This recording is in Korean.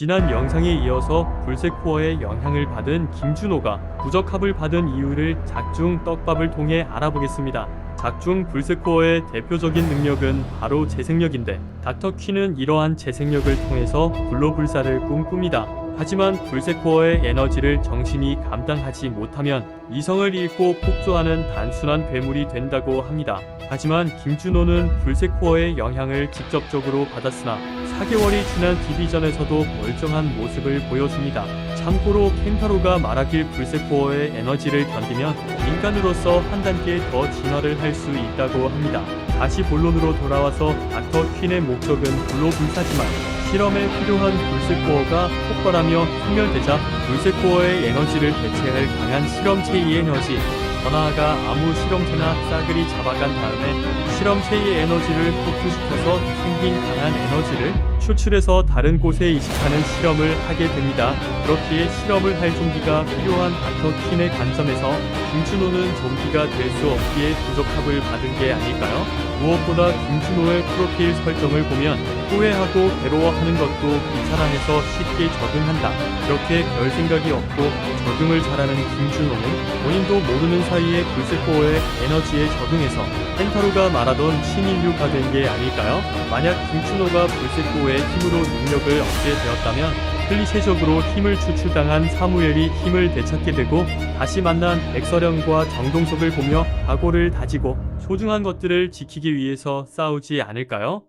지난 영상에 이어서 불세코어의 영향을 받은 김준호가 부적합을 받은 이유를 작중 떡밥을 통해 알아보겠습니다. 작중 불세코어의 대표적인 능력은 바로 재생력인데 닥터 퀴는 이러한 재생력을 통해서 불로불사를 꿈꿉니다. 하지만 불세코어의 에너지를 정신이 감당하지 못하면 이성을 잃고 폭주하는 단순한 괴물이 된다고 합니다. 하지만 김준호는 불세코어의 영향을 직접적으로 받았으나 4개월이 지난 디비전에서도 멀쩡한 모습을 보여줍니다. 참고로 켄타로가 말하길 불세코어의 에너지를 견디면 인간으로서 한 단계 더 진화를 할 수 있다고 합니다. 다시 본론으로 돌아와서 닥터 퀸의 목적은 불로불사지만 실험에 필요한 불세코어가 폭발하며 소멸되자 불세코어의 에너지를 대체할 강한 실험체의 에너지 더 나아가 아무 실험체나 싸그리 잡아간 다음에 실험체의 에너지를 폭주시켜서 생긴 강한 에너지를 추출해서 다른 곳에 이식하는 실험을 하게 됩니다. 그렇기에 실험을 할 좀비가 필요한 닥터 퀸의 관점에서 김준호는 좀비가 될 수 없기에 부적합을 받은 게 아닐까요? 무엇보다 김준호의 프로필 설정을 보면 후회하고 괴로워하는 것도 귀찮아해서 쉽게 적응한다. 이렇게 별 생각이 없고 적응을 잘하는 김준호는 본인도 모르는 사이에 불세코어의 에너지에 적응해서 펜타로가 말하던 신인류가 된 게 아닐까요? 만약 김준호가 불세 코어의 힘으로 능력을 얻게 되었다면 클리셰적으로 힘을 추출당한 사무엘이 힘을 되찾게 되고 다시 만난 백설영과 정동석을 보며 각오를 다지고 소중한 것들을 지키기 위해서 싸우지 않을까요?